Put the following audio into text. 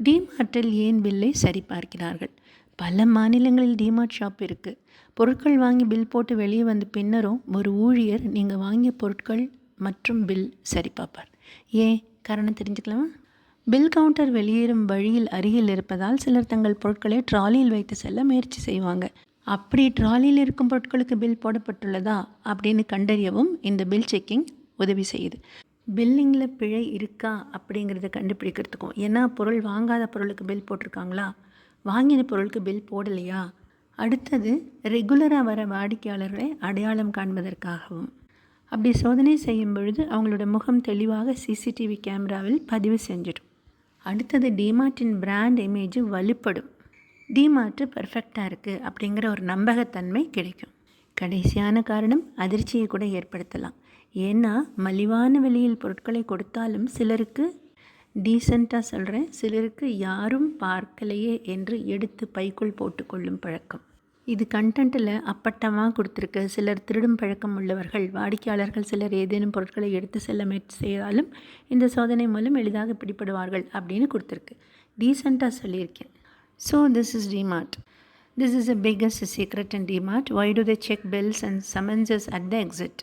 டிமார்ட்டில் ஏன் பில்லை சரிபார்க்கிறார்கள்? பல மாநிலங்களில் டிமார்ட் ஷாப் இருக்குது பொருட்கள் வாங்கி பில் போட்டு வெளியே வந்த பின்னரும் ஒரு ஊழியர் நீங்கள் வாங்கிய பொருட்கள் மற்றும் பில் சரி பார்ப்பார் ஏன்? காரணம் தெரிஞ்சுக்கலாமா? பில் கவுண்டர் வெளியேறும் வழியில் அருகில் இருப்பதால் சிலர் தங்கள் பொருட்களை ட்ராலியில் வைத்து செல்ல முயற்சி செய்வாங்க. அப்படி ட்ராலியில் இருக்கும் பொருட்களுக்கு பில் போடப்பட்டுள்ளதா அப்படின்னு கண்டறியவும் இந்த பில் செக்கிங் உதவி செய்யுது. பில்லிங்கில் பிழை இருக்கா அப்படிங்கிறத கண்டுபிடிக்கிறதுக்கும் ஏன்னா பொருள் வாங்காத பொருளுக்கு பில் போட்டிருக்காங்களா? வாங்கின பொருளுக்கு பில் போடலையா? அடுத்தது ரெகுலராக வர வாடிக்கையாளர்களை அடையாளம் காண்பதற்காகவும். அப்படி சோதனை செய்யும் பொழுது அவங்களோட முகம் தெளிவாக சிசிடிவி கேமராவில் பதிவு செஞ்சிடும். அடுத்தது டிமார்ட்டின் பிராண்ட் இமேஜ் வலுப்படும். டிமார்ட்டு பர்ஃபெக்டாக இருக்குது அப்படிங்கிற ஒரு நம்பகத்தன்மை கிடைக்கும். கடைசியான காரணம் அதிர்ச்சியை கூட ஏற்படுத்தலாம். ஏன்னா மலிவான விலையில் பொருட்களை கொடுத்தாலும் சிலருக்கு டீசெண்டாக சொல்கிறேன் சிலருக்கு யாரும் பார்க்கலையே என்று எடுத்து பைக்குள் போட்டுக்கொள்ளும் பழக்கம். இது கண்டென்ட்டில் அப்பட்டமாக கொடுத்துருக்கு. சிலர் திருடும் பழக்கம் உள்ளவர்கள் வாடிக்கையாளர்கள் சிலர் ஏதேனும் பொருட்களை எடுத்து செல்ல முயற்சி செய்தாலும் இந்த சோதனை மூலம் எளிதாக பிடிபடுவார்கள் அப்படின்னு கொடுத்துருக்கு. டீசெண்டாக சொல்லியிருக்கேன். So this is DMart This is the biggest secret in DMART. Why do they check bills and summonses at the exit?